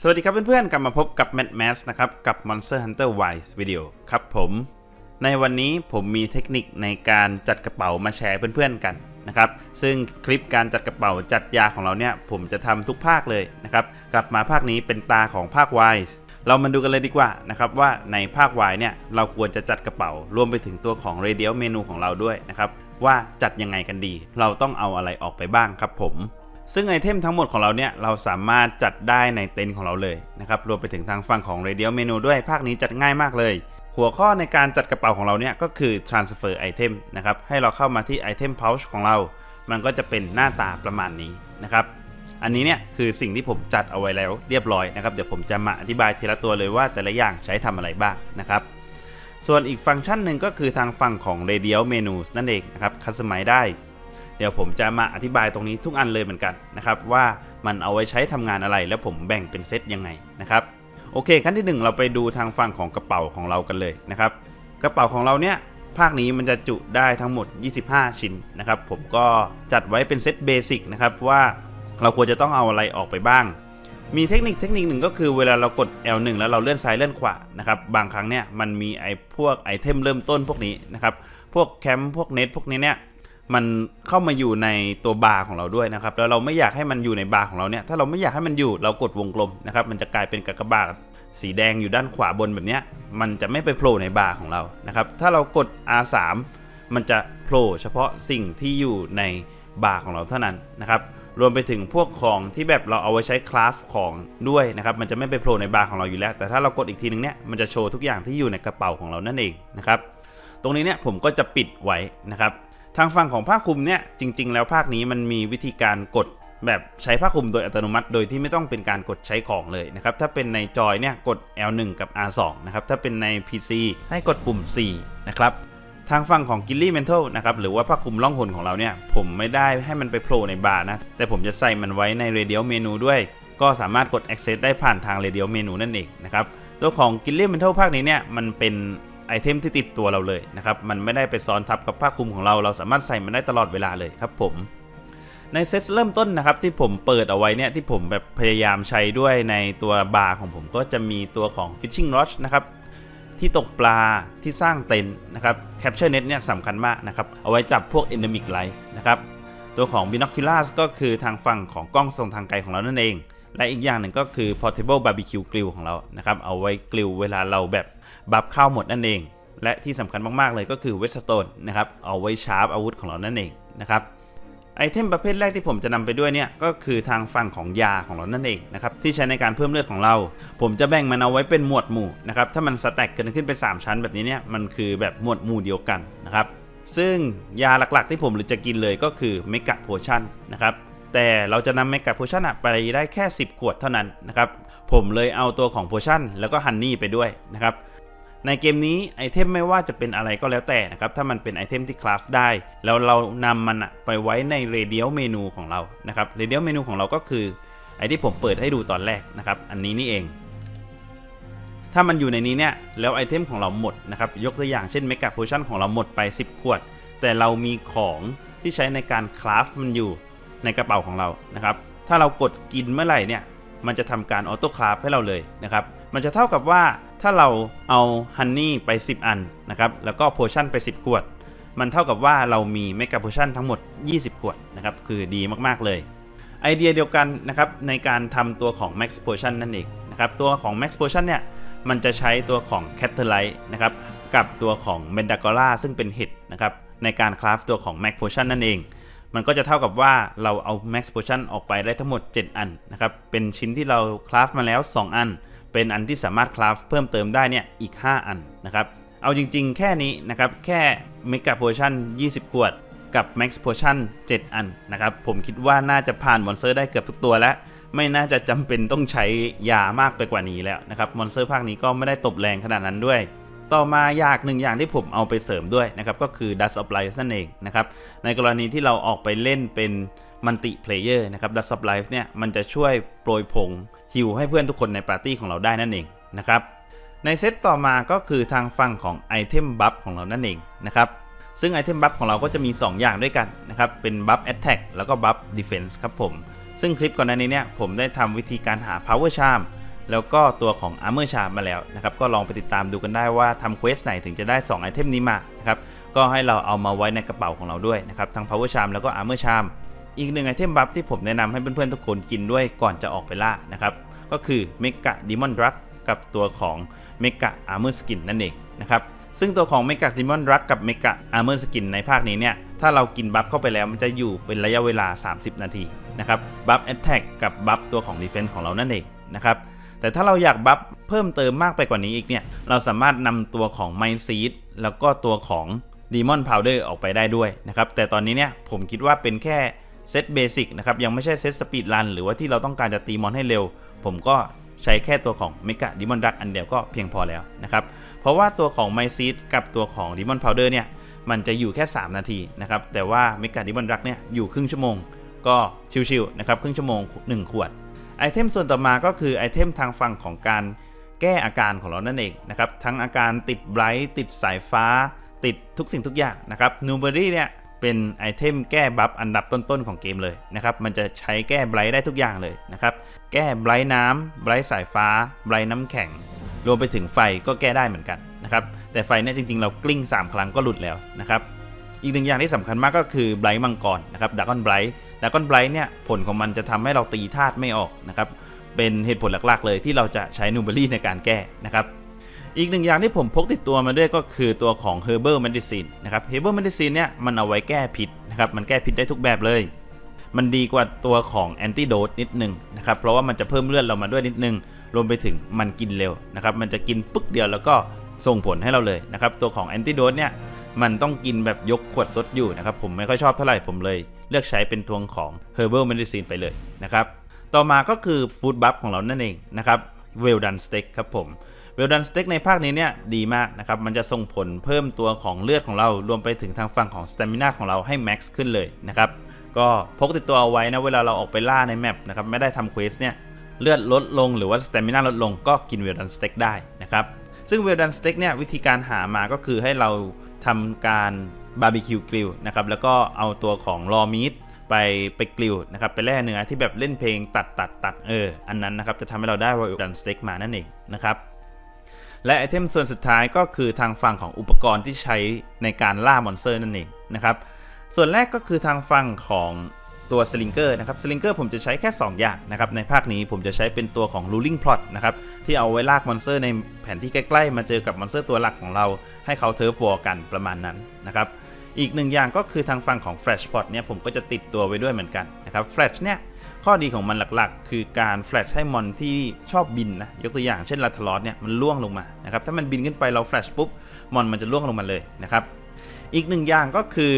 สวัสดีครับเพื่อนๆ กลับมาพบกับ Mad Max นะครับ กับ Monster Hunter Wise Video ครับผม ในวันนี้ผมมีเทคนิคในการจัดกระเป๋ามาแชร์เพื่อนๆกันนะครับ ซึ่งคลิปการจัดกระเป๋าจัดยาของเราเนี่ย ผมจะทำทุกภาคเลยนะครับ กลับมาภาคนี้เป็นตาของภาค Wise เรามาดูกันเลยดีกว่านะครับว่าในภาค Y เนี่ยเราควรจะจัดกระเป๋ารวมไปถึงตัวของ Radial Menu ของเราด้วยนะครับว่าจัดยังไงกันดี เราต้องเอาอะไรออกไปบ้างครับผม ซึ่งไอเทมทั้งหมดของเราเนี่ยเราสามารถจัดได้ในเต็นท์ของเราเลยนะครับรวมไปถึงทางฝั่งของ Radial Menu ด้วยภาคนี้จัดง่ายมากเลย หัวข้อในการจัดกระเป๋าของเราเนี่ยก็คือ transfer item นะครับให้เราเข้ามาที่ item pouch ของเรา มันก็จะเป็นหน้าตาประมาณนี้นะครับอันนี้เนี่ยคือสิ่งที่ผมจัดเอาไว้แล้วเรียบร้อยนะครับเดี๋ยวผมจะมาอธิบายทีละตัวเลยว่าแต่ละอย่างใช้ทำอะไรบ้างนะครับส่วนอีกฟังก์ชันหนึ่งก็คือทางฝั่งของ Radial Menus นั่นเองนะครับคัสตอมไมได้ เดี๋ยวผมจะมาอธิบายตรงนี้ทุกอันเลยเหมือนกันนะครับว่ามันเอาไว้ใช้ทำงานอะไรแล้วผมแบ่งเป็นเซตยังไงนะครับโอเคขั้นที่หนึ่งเราไปดูทางฝั่งของกระเป๋าของเรากันเลยนะครับกระเป๋าของเราเนี่ยภาคนี้มันจะจุได้ทั้งหมด 25 ชิ้นนะครับผมก็จัดไว้เป็นเซตเบสิกนะครับว่าเราควรจะต้องเอาอะไรออกไปบ้าง มีเทคนิคเทคนิคหนึ่งก็คือเวลาเรากด L1 แล้วเราเลื่อนซ้ายเลื่อนขวานะครับบางครั้งเนี่ยมันมีไอ้พวกไอเทมเริ่มต้นพวกนี้นะครับพวกแคมป์พวกเน็ตพวกนี้เนี่ย มันเข้ามาอยู่ในตัวบาร์ของเราด้วยนะครับแล้วเราไม่อยากให้มันอยู่ในบาร์ของเราเนี่ยถ้าเราไม่อยากให้มันอยู่เรากดวงกลมนะครับมันจะกลายเป็นกากบาทสีแดงอยู่ด้านขวาบนแบบนี้มันจะไม่ไปโผล่ในบาร์ของเรานะครับถ้าเรากด R3 มันจะโผล่เฉพาะสิ่งที่อยู่ในบาร์ของเราเท่านั้นนะครับรวมไปถึงพวกของที่แบบเราเอาไว้ใช้คราฟของด้วยนะครับมันจะไม่ไปโผล่ในบาร์ของเราอยู่แล้ว แต่ถ้าเรากดอีกทีนึงเนี่ยมันจะโชว์ทุกอย่างที่อยู่ในกระเป๋าของเรานั่นเองนะครับตรงนี้เนี่ยผมก็จะปิดไว้นะครับ ทางฝั่งของผ้าคลุมเนี่ยจริง ๆ แล้วภาคนี้มันมีวิธีการกดแบบใช้ผ้าคลุมโดยอัตโนมัติ โดยที่ไม่ต้องเป็นการกดใช้ของเลยนะครับถ้าเป็นในจอยเนี่ยกด L1 กับ R2 นะครับถ้าเป็นใน PC ให้กดปุ่ม C นะครับทางฝั่งของกิลลี่เมนทัลนะครับหรือว่าผ้าคลุมล่องหนของเราเนี่ยผมไม่ได้ให้มันไปโผล่ในบาร์นะแต่ผมจะใส่มันไว้ใน Radial Menu ด้วย ก็สามารถกด Access ได้ผ่านทาง Radial Menu นั่นเองนะครับตัวของกิลลี่เมนทัลภาคนี้เนี่ยมันเป็น เทมที่ติดตัวเราเลยนะครับ มันไม่ได้ไปซ้อนทับกับผ้าคลุมของเรา เราสามารถใส่มันได้ตลอดเวลาเลยครับผม ในเซตเริ่มต้นนะครับที่ผมเปิดเอาไว้เนี่ยที่ผมแบบพยายามใช้ด้วยในตัวบาร์ของผมก็จะมีตัวของ Fishing Rod นะครับที่ตกปลาที่สร้างเต็นท์นะครับ Capture Net เนี่ยสำคัญมากนะครับ เอาไว้จับพวก Endemic Life นะครับตัวของ Binoculars ก็คือทางฝั่งของกล้องส่องทางไกลของเรานั่นเอง และอีกอย่างหนึ่งก็คือ Portable Barbecue Grill ของเรานะครับเอาไว้กริลเวลาเราแบบ บับข้าหมดนั่นเอง และที่สำคัญมากๆเลยก็คือ Whetstone นะครับเอาไว้ชาร์ปอาวุธของเรานั่นเองนะครับไอเทมประเภทแรกที่ผมจะนำไปด้วยเนี่ยก็คือทางฝั่งของยาของเรานั่นเองนะครับที่ใช้ในการเพิ่มเลือดของเรา ผมจะแบ่งมันเอาไว้เป็นหมวดหมู่นะครับถ้ามันสแต็กกันขึ้นไป 3 ชั้นแบบนี้เนี่ยมันคือแบบหมวดหมู่เดียวกันนะครับซึ่งยาหลักๆที่ผมจะกินเลยก็คือเมกะโพชั่นนะครับแต่เราจะนำเมกะโพชั่นไปได้แค่ 10 ขวดเท่านั้นนะครับผมเลยเอาตัวของโพชั่นแล้วก็ฮันนี่ไปด้วยนะครับ ในเกมนี้ไอเทมไม่ว่าจะเป็นอะไรก็แล้วแต่นะครับ ถ้ามันเป็นไอเทมที่คราฟได้ แล้วเรานำมันไปไว้ใน Radial Menu ของเรานะครับ Radial Menu ของเราก็คือไอที่ผมเปิดให้ดูตอนแรกนะครับ อันนี้นี่เอง ถ้ามันอยู่ในนี้เนี่ย แล้วไอเทมของเราหมดนะครับ ยกตัวอย่างเช่น Mega Potion ของเราหมดไป 10 ขวด แต่เรามีของที่ใช้ในการคราฟมันอยู่ในกระเป๋าของเรานะครับ ถ้าเรากดกินเมื่อไหร่เนี่ย มันจะทำการออโต้คราฟให้เราเลยนะครับ มันจะเท่ากับว่า ถ้าเราเอาฮันนี่ไป 10 อันนะครับ แล้วก็โพชั่นไป 10 ขวด มันเท่ากับว่าเรามีเมกะโพชั่นทั้งหมด 20 ขวดนะครับ คือดีมากๆเลย ไอเดียเดียวกันนะครับในการทำตัวของ Max Potion นั่นเองนะครับ ตัวของ Max Potion เนี่ย มันจะใช้ตัวของ c a t e r l i t e นะครับ กับตัวของ m e n d a g o l a ซึ่งเป็นเห็ดนะครับ ในการคราฟตัวของ Max Potion นั่นเอง มันก็จะเท่ากับว่าเราเอา Max Potion ออกไปได้ทั้งหมด 7 อันนะครับ เป็นชิ้นที่เราคราฟมาแล้ว 2 อัน เป็นอันที่สามารถคราฟเพิ่มเติมได้เนี่ยอีก 5 อันนะครับเอาจริงๆ แค่นี้นะครับแค่ Mega Potion 20 ขวด กับ Max Potion 7อันนะครับผมคิดว่าน่าจะผ่านมอนสเตอร์ได้เกือบทุกตัวแล้ว ไม่น่าจะจำเป็นต้องใช้ยามากไปกว่านี้แล้วนะครับมอนสเตอร์ภาคนี้ก็ไม่ได้ตบแรงขนาดนั้นด้วยต่อมาอยากหนึ่งอย่างที่ผมเอาไปเสริมด้วยนะครับก็คือ Dust of Life นั่นเองนะครับในกรณีที่เราออกไปเล่นเป็น มัลติเพลเยอร์นะครับ Dust of Life เนี่ยมันจะช่วยโปรยผงฮิวให้เพื่อนทุกคนในปาร์ตี้ของเราได้นั่นเองนะครับในเซตต่อมาก็คือทางฝั่งของไอเทมบัฟของเรานั่นเองนะครับซึ่งไอเทมบัฟของเราก็จะมี 2 อย่างด้วยกันนะครับเป็นบัฟ Attack แล้วก็บัฟ Defense ครับผม ซึ่งคลิปก่อนหน้านี้เนี่ยผมได้ทำวิธีการหา Power Charm แล้วก็ตัวของ Armor Charm มาแล้วนะครับก็ลองไปติดตามดูกันได้ว่าทำเควสไหนถึงจะได้ 2 ไอเทมนี้มานะครับก็ให้เราเอามาไว้ในกระเป๋าของเราด้วยนะครับทั้ง Power Charm แล้วก็ Armor Charm อีกหนึ่งไอเทมบัฟที่ผมแนะนำให้เพื่อนๆทุกคนกินด้วยก่อนจะออกไปล่านะครับ ก็คือ Mega Demon Drug กับตัวของ Mega Armor Skin นั่นเองนะครับซึ่งตัวของ Mega Demon Drug กับ Mega Armor Skin ในภาคนี้เนี่ย ถ้าเรากินบัฟเข้าไปแล้วมันจะอยู่เป็นระยะเวลา 30 นาทีนะครับบัฟ Attack กับบัฟตัวของ Defense ของเรานั่นเองนะครับแต่ถ้าเราอยากบัฟเพิ่มเติมมากไปกว่านี้อีกเนี่ย เราสามารถนำตัวของ m i n d Seed แล้วก็ตัวของ Demon Powder ออกไปได้ด้วยนะครับแต่ตอนนี้เนี่ยผมคิดว่าเป็นแค่ เซตเบสิกนะครับยังไม่ใช่เซตสปีดรันหรือว่าที่เราต้องการจะตีมอนให้เร็ว ผมก็ใช้แค่ตัวของ Mega Demon Duck อันเดียวก็เพียงพอแล้วนะครับ เพราะว่าตัวของ m y s e e d กับตัวของ Demon Powder เนี่ยมันจะอยู่แค่ 3 นาทีนะครับ แต่ว่า Mega Demon Duck เนี่ยอยู่ครึ่งชั่วโมง ก็ชิวๆนะครับครึ่งชั่วโมง 1 ขวดไอเทมส่วนต่อมาก็คือไอเทมทางฝั่งของการแก้อาการของเรานั่นเองนะครับทั้งอาการติดไบรท์ติดสายฟ้า ติดทุกสิ่งทุกอย่างนะครับนูเบอรี่เนี่ย เป็นไอเทมแก้บัฟอันดับต้นๆของเกมเลยนะครับมันจะใช้แก้ไบรท์ได้ทุกอย่างเลยนะครับแก้ไบรท์น้ำไบรท์สายฟ้าไบรท์น้ำแข็ง รวมไปถึงไฟก็แก้ได้เหมือนกันนะครับแต่ไฟเนี่ยจริงๆ เรากลิ้ง 3 ครั้งก็หลุดแล้วนะครับอีกหนึ่งอย่างที่สำคัญมากก็คือไบรท์มังกรนะครับดากอนไบรท์ดากอนไบรท์เนี่ยผลของมันจะทำให้เราตีธาตุไม่ออกนะครับเป็นเหตุผลหลักๆ เลยที่เราจะใช้นูเบอรี่ในการแก้นะครับ อีกหนึ่งอย่างที่ผมพกติดตัวมาด้วยก็คือตัวของ Herbal Medicine นะครับ Herbal Medicine เนี่ยมันเอาไว้แก้พิษนะครับมันแก้พิษได้ทุกแบบเลย มันดีกว่าตัวของ Antidote นิดนึงนะครับเพราะว่ามันจะเพิ่มเลือดเรามาด้วยนิดนึงรวมไปถึงมันกินเร็วนะครับมันจะกินปึ๊กเดียวแล้วก็ส่งผลให้เราเลยนะครับตัวของ Antidote เนี่ยมันต้องกินแบบยกขวดซดอยู่นะครับผมไม่ค่อยชอบเท่าไหร่ผมเลย เลือกใช้เป็นตัวของ Herbal Medicine ไปเลยนะครับต่อมาก็คือ Food Buff ของเรานั่นเองนะครับ Well done steak ครับผม เวลดันสเต็กในภาคนี้เนี่ยดีมากนะครับ มันจะส่งผลเพิ่มตัวของเลือดของเรา รวมไปถึงทางฝั่งของสเตมินาของเราให้แม็กซ์ขึ้นเลยนะครับ ก็พกติดตัวเอาไว้นะ เวลาเราออกไปล่าในแมปนะครับ ไม่ได้ทำเควสเนี่ยเลือดลดลงหรือว่าสเตมินาลดลงก็กินเวลดันสเต็กได้นะครับ ซึ่งเวลดันสเต็กเนี่ยวิธีการหามาก็คือให้เราทำการบาร์บีคิวกริลนะครับ แล้วก็เอาตัวของรอมีดไปไปกริลนะครับไปแล่เนื้อที่แบบเล่นเพลงตัดตัดตัดเอออันนั้นนะครับจะทำให้เราได้เวลดันสเต็กมานั่นเองนะครับ และไอเทมส่วนสุดท้ายก็คือทางฝั่งของอุปกรณ์ที่ใช้ในการล่ามอนสเตอร์นั่นเองนะครับส่วนแรกก็คือทางฝั่งของตัวสลิงเกอร์นะครับสลิงเกอร์ผมจะใช้แค่ 2 อย่างนะครับในภาคนี้ผมจะใช้เป็นตัวของ ruling plot นะครับที่เอาไว้ลากมอนสเตอร์ในแผนที่ใกล้ๆ มาเจอกับมอนสเตอร์ตัวหลักของเรา ให้เขาเทิร์ฟวอร์กันประมาณนั้นนะครับอีกหนึ่งอย่างก็คือทางฝั่งของ Flash Pot เนี่ยผมก็จะติดตัวไว้ด้วยเหมือนกันนะครับ Flash เนี่ย ข้อดีของมันหลักๆ คือการแฟลชให้มอนที่ชอบบินนะยกตัวอย่างเช่นลาทลอสเนี่ยมันล่วงลงมานะครับถ้ามันบินขึ้นไปเราแฟลชปุ๊บมอนมันจะล่วงลงมาเลยนะครับอีกหนึ่งอย่างก็คือ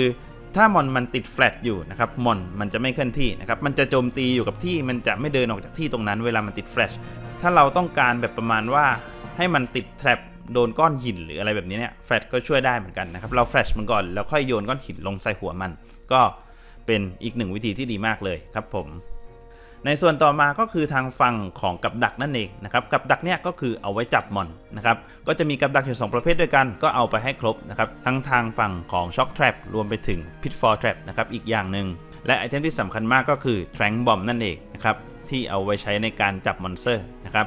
ถ้ามอนมันติดแฟลชอยู่นะครับมอนมันจะไม่เคลื่อนที่นะครับมันจะโจมตีอยู่กับที่มันจะไม่เดินออกจากที่ตรงนั้น เวลามันติดแฟลชถ้าเราต้องการแบบประมาณว่าให้มันติดแทรปโดนก้อนหินหรืออะไรแบบนี้เนี่ยแฟลชก็ช่วยได้เหมือนกันนะครับเราแฟลชมันก่อนแล้วค่อยโยนก้อนหินลงใส่หัวมัน ก็เป็นอีกหนึ่งวิธีที่ดีมากเลยครับผม ในส่วนต่อมาก็คือทางฝั่งของกับดักนั่นเองนะครับกับดักเนี่ยก็คือเอาไว้จับมอนนะครับก็จะมีกับดักอยู่2ประเภทด้วยกัน ก็เอาไปให้ครบนะครับทั้งทางฝั่งของ Shock Trap รวมไปถึง Pitfall Trap นะครับอีกอย่างหนึ่งและไอเทมที่สำคัญมากก็คือ Trank Bomb นั่นเองนะครับที่เอาไว้ใช้ในการจับมอนสเตอร์นะครับ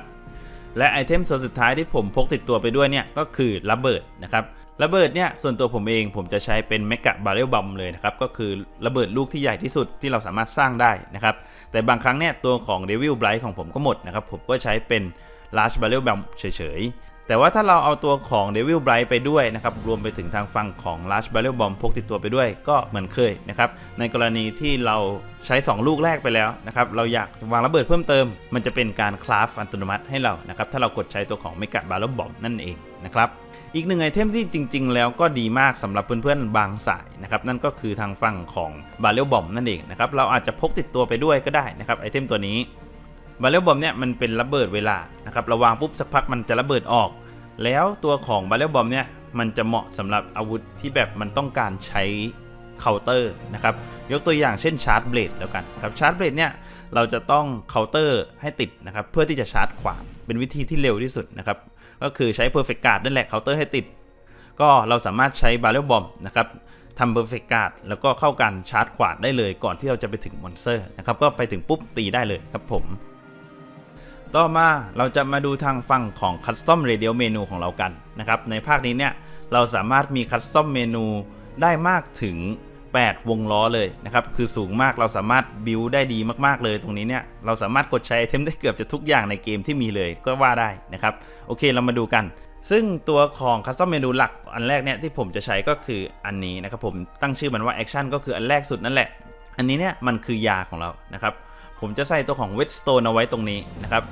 และไอเทมส่วนสุดท้ายที่ผมพกติดตัวไปด้วยเนี่ยก็คือระเบิดนะครับ ระเบิดเนี่ยส่วนตัวผมเองผมจะใช้เป็นเมกะบาเรลบอมเลยนะครับก็คือระเบิดลูกที่ใหญ่ที่สุดที่เราสามารถสร้างได้นะครับแต่บางครั้งเนี่ยตัวของ Devil Bright ของผมก็หมดนะครับผมก็ใช้เป็น Large Barrel Bomb เฉยๆ แต่ว่าถ้าเราเอาตัวของ Devil Bright ไปด้วยนะครับรวมไปถึงทางฝั่งของ Large Barrel Bomb พกติดตัวไปด้วยก็เหมือนเคยนะครับในกรณีที่เราใช้ 2 ลูกแรกไปแล้วนะครับเราอยากวางระเบิดเพิ่มเติม มันจะเป็นการคราฟอัตโนมัติให้เรานะครับถ้าเรากดใช้ตัวของ Mega Barrel Bomb นั่นเองนะครับ อีกหนึ่งไอเทมที่จริง ๆ แล้วก็ดีมากสำหรับเพื่อนๆบางสายนะครับนั่นก็คือทางฝั่งของบาเรลบอมนั่นเองนะครับเราอาจจะพกติดตัวไปด้วยก็ได้นะครับไอเทมตัวนี้บาเรลบอมเนี่ยมันเป็นระเบิดเวลานะครับเราวางปุ๊บสักพักมันจะระเบิดออก แล้วตัวของบาเรลบอมเนี่ยมันจะเหมาะสำหรับอาวุธที่แบบมันต้องการใช้เคาน์เตอร์นะครับยกตัวอย่างเช่นชาร์จเบลดแล้วกันครับชาร์จเบลดเนี่ยเราจะต้องเคาน์เตอร์ให้ติดนะครับเพื่อที่จะชาร์จขวานเป็นวิธีที่เร็วที่สุดนะครับ ก็คือใช้ perfect guard นั่นแหละเคาน์เตอร์ให้ติด ก็เราสามารถใช้ barrel bomb นะครับทำ perfect guard แล้วก็เข้ากันชาร์จขวานได้เลยก่อนที่เราจะไปถึงมอนสเตอร์นะครับก็ไปถึงปุ๊บตีได้เลยครับผมต่อมาเราจะมาดูทางฝั่งของ Custom Radio Menu ของเรากันนะครับในภาคนี้เนี่ยเราสามารถมี Custom Menu ได้มากถึง 8 วงล้อเลยนะครับ คือสูงมากเราสามารถบิวได้ดีมากๆเลยตรงนี้เนี่ย เราสามารถกดใช้ไอเทมได้เกือบจะทุกอย่างในเกมที่มีเลยก็ว่าได้นะครับ โอเคเรามาดูกัน ซึ่งตัวของ Custom Menu หลักอันแรกเนี่ยที่ผมจะใช้ก็คืออันนี้นะครับผมตั้งชื่อมันว่า Action ก็คืออันแรกสุดนั่นแหละ อันนี้เนี่ยมันคือยาของเรานะครับ ผมจะใส่ตัวของ Whetstone เอาไว้ตรงนี้นะครับ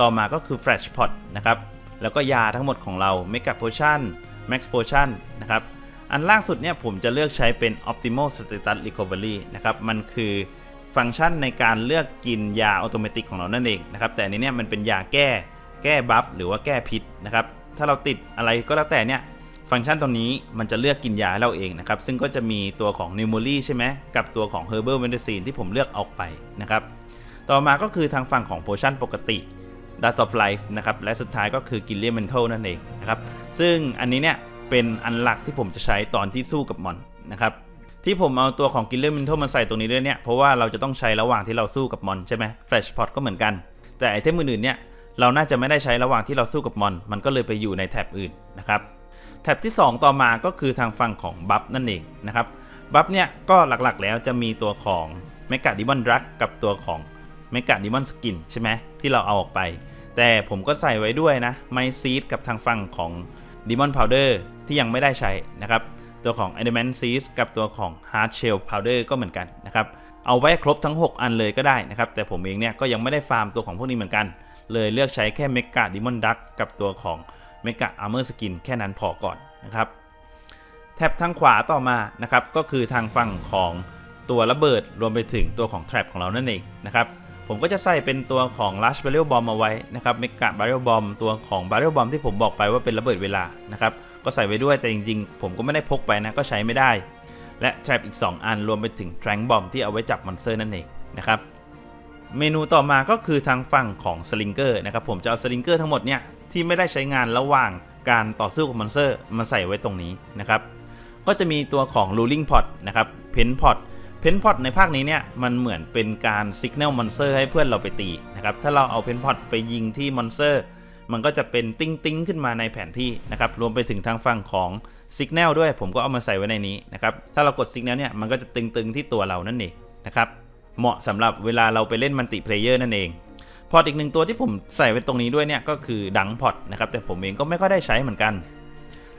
ต่อมาก็คือ Flash Pot นะครับ แล้วก็ยาทั้งหมดของเรา Mega Potion Max Potion นะครับ อันล่าสุดเนี่ยผมจะเลือกใช้เป็น Optimal Status Recovery นะครับ มันคือฟังก์ชันในการเลือกกินยาอัตโนมัติของเรานั่นเองนะครับ แต่อันนี้เนี่ยมันเป็นยาแก้แก้บัฟหรือว่าแก้พิษนะครับ ถ้าเราติดอะไรก็แล้วแต่เนี่ยฟังก์ชันตรงนี้มันจะเลือกกินยาให้เราเองนะครับ ซึ่งก็จะมีตัวของ n e u m o l y ใช่ไหมกับตัวของ Herbal Medicine ที่ผมเลือกออกไปนะครับ ต่อมาก็คือทางฝั่งของ Potion ปกติ Dust of Life นะครับ และสุดท้ายก็คือ g i l l i a Mental นั่นเองนะครับ ซึ่งอันนี้เนี่ย เป็นอันหลักที่ผมจะใช้ตอนที่สู้กับมอนนะครับที่ผมเอาตัวของ Gillian Mental มาใส่ตรงนี้ด้วยเนี่ยเพราะว่าเราจะต้องใช้ระหว่างที่เราสู้กับมอนใช่ไหม Flash Pot ก็เหมือนกัน แต่ไอเทมอื่นๆเนี่ยเราน่าจะไม่ได้ใช้ระหว่างที่เราสู้กับมอน มันก็เลยไปอยู่ในแท็บอื่นนะครับแท็บที่ 2 ต่อมาก็คือทางฝั่งของบัฟนั่นเองนะครับบัฟเนี่ยก็หลักๆแล้วจะมีตัวของเมก a ดิมอนรักกับตัวของเมก a ดิมอนสกินใช่ไหมที่เราเอาออกไป แต่ผมก็ใส่ไว้ด้วยนะไมซีดกับทางฝั่งของดิมอนพาวเดอร์ ที่ยังไม่ได้ใช้นะครับ ตัวของ a d a m a n t s e e d กับตัวของ Hard Shell Powder ก็เหมือนกันนะครับ เอาไว้ครบทั้ง 6 อันเลยก็ได้นะครับ แต่ผมเองเนี่ยก็ยังไม่ได้ฟาร์มตัวของพวกนี้เหมือนกัน เลยเลือกใช้แค่เมก a ดิมอนดักกับตัวของเมก a อาร์เมอร์สกินแค่นั้นพอก่อนนะครับแท็บทางขวาต่อมานะครับก็คือทางฝั่งของตัวระเบิดรวมไปถึงตัวของ Trap ของเรานั่นเองนะครับผมก็จะใส่เป็นตัวของ Rush Barrel Bomb เอาไว้นะครับเมก a Barrel Bomb ตัวของ Barrel Bomb ที่ผมบอกไปว่าเป็นระเบิดเวลานะครับ ก็ใส่ไว้ด้วยแต่จริงๆ ผมก็ไม่ได้พกไปนะก็ใช้ไม่ได้ และ Trap อีก 2 อันรวมไปถึง Trank Bomb ที่เอาไว้จับมอนสเตอร์นั่นเองนะครับเมนูต่อมาก็คือทางฝั่งของสลิงเกอร์นะครับผมจะเอาสลิงเกอร์ทั้งหมดเนี่ยที่ไม่ได้ใช้งานระหว่างการต่อสู้กับมอนสเตอร์มาใส่ไว้ตรงนี้นะครับก็จะมีตัวของ ruling pot นะครับ pen pot pen pot ในภาคนี้เนี่ยมันเหมือนเป็นการ signal monster ให้เพื่อนเราไปตีนะครับถ้าเราเอา pen pot ไปยิงที่ monster มันก็จะเป็นติ้งติ้งขึ้นมาในแผนที่นะครับรวมไปถึงทางฝั่งของ signal ด้วย ผมก็เอามาใส่ไว้ในนี้นะครับถ้าเรากด signal เนี่ยมันก็จะตึงๆที่ตัวเรานั่นเองนะครับเหมาะสำหรับเวลาเราไปเล่นมัลติเพลเยอร์นั่นเองพอร์ตอีกหนึ่งตัวที่ผมใส่ไว้ตรงนี้ด้วยเนี่ยก็คือดังพอร์ตนะครับแต่ผมเองก็ไม่ค่อยได้ใช้เหมือนกัน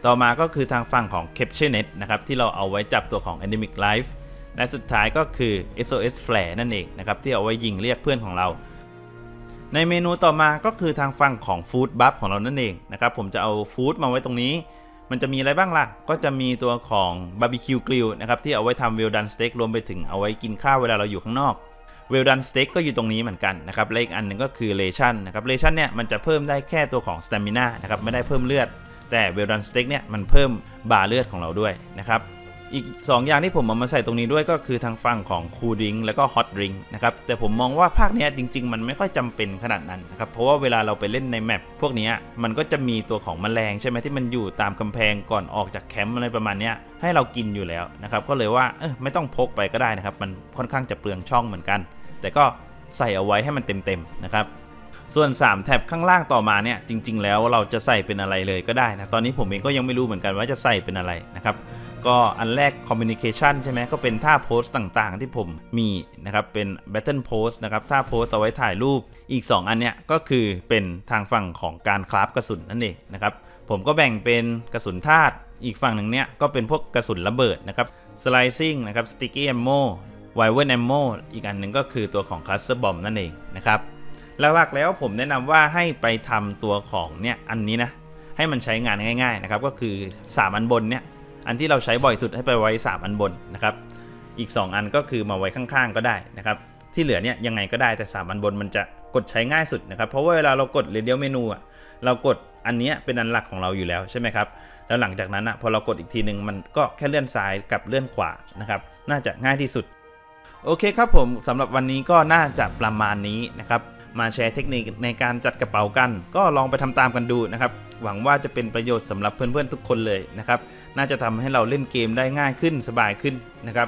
ต่อมาก็คือทางฝั่งของ Capture Net นะครับที่เราเอาไว้จับตัวของ Endemic Life และสุดท้ายก็คือ SOS Flare นั่นเองนะครับที่เอาไว้ยิงเรียกเพื่อนของเรา ในเมนูต่อมาก็คือทางฝั่งของ Food Buff ของเรานั่นเองนะครับผมจะเอาฟู้ดมาไว้ตรงนี้ มันจะมีอะไรบ้างล่ะ ก็จะมีตัวของบาร์บีคิวกริลนะครับที่เอาไว้ทำเวลดันสเต็กรวมไปถึงเอาไว้กินข้าวเวลาเราอยู่ข้างนอกเวลดันสเต็กก็อยู่ตรงนี้เหมือนกันนะครับและอีกอันหนึ่งก็คือเลชั่นนะครับเลชั่นเนี่ยมันจะเพิ่มได้แค่ตัวของสเตมิน่านะครับไม่ได้เพิ่มเลือด แต่เวลดันสเต็กเนี่ยมันเพิ่มบาร์เลือดของเราด้วยนะครับ อีก 2 อย่างที่ผมเอามาใส่ตรงนี้ด้วยก็คือทางฝั่งของคูลดิงแล้วก็ฮอตดิงนะครับแต่ผมมองว่าภาคเนี้ยจริง ๆ มันไม่ค่อยจำเป็นขนาดนั้นนะครับเพราะว่าเวลาเราไปเล่นในแมปพวกนี้มันก็จะมีตัวของแมลงใช่ไหมที่มันอยู่ตามกำแพงก่อนออกจากแคมป์อะไรประมาณเนี้ยให้เรากินอยู่แล้วนะครับก็เลยว่าเออไม่ต้องพกไปก็ได้นะครับมันค่อนข้างจะเปลืองช่องเหมือนกัน แต่ก็ใส่เอาไว้ให้มันเต็มๆนะครับส่วน 3 แท็บข้างล่างต่อมาเนี่ยจริง ๆ แล้วเราจะใส่เป็นอะไรเลยก็ได้นะตอนนี้ผมเองก็ยังไม่รู้เหมือนกันว่าจะใส่เป็นอะไรนะครับ ก็อันแรก communication ใช่ไหมก็เป็นท่าโพสต์ต่างๆ ที่ผมมีนะครับเป็น battle post นะครับท่าโพสต์เอาไว้ถ่ายรูปอีก 2 อันเนี้ยก็คือเป็นทางฝั่งของการคราฟกระสุนนั่นเองนะครับผมก็แบ่งเป็นกระสุนธาตุอีกฝั่งหนึ่งเนี้ยก็เป็นพวกกระสุนระเบิดนะครับ slicing นะครับ sticky ammo w i v e r ammo อีกอันหนึ่งก็คือตัวของ cluster bomb นั่นเองนะครับหลักๆแล้วผมแนะนำว่าให้ไปทำตัวของเนี่ยอันนี้นะให้มันใช้งานง่าย ๆนะครับ ก็คือ 3 อันบนเนี่ย อันที่เราใช้บ่อยสุดให้ไปไว้ 3 อันบนนะครับ อีก 2 อันก็คือมาไว้ข้างๆก็ได้นะครับ ที่เหลือเนี่ยยังไงก็ได้แต่ 3 อันบนมันจะกดใช้ง่ายสุดนะครับ เพราะว่าเวลาเรากดเรเดียลเมนูอะเรากดอันนี้เป็นอันหลักของเราอยู่แล้วใช่ไหมครับ แล้วหลังจากนั้นอะพอเรากดอีกทีหนึ่งมันก็แค่เลื่อนซ้ายกับเลื่อนขวานะครับ น่าจะง่ายที่สุด โอเคครับผมสำหรับวันนี้ก็น่าจะประมาณนี้นะครับมาแชร์เทคนิคในการจัดกระเป๋ากัน ก็ลองไปทำตามกันดูนะครับ หวังว่าจะเป็นประโยชน์สำหรับเพื่อนๆทุกคนเลยนะครับ น่าจะทำให้เราเล่นเกมได้ง่ายขึ้นสบายขึ้นนะครับ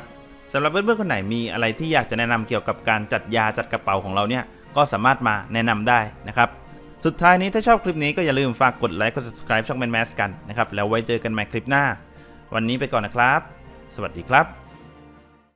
สำหรับเพื่อนๆคนไหนมีอะไรที่อยากจะแนะนำเกี่ยวกับการจัดยาจัดกระเป๋าของเราเนี่ยก็สามารถมาแนะนำได้นะครับสุดท้ายนี้ถ้าชอบคลิปนี้ก็อย่าลืมฝากกดไลค์กด subscribe ช่องแมนแมสกันนะครับแล้วไว้เจอกันใหม่คลิปหน้า วันนี้ไปก่อนนะครับ สวัสดีครับ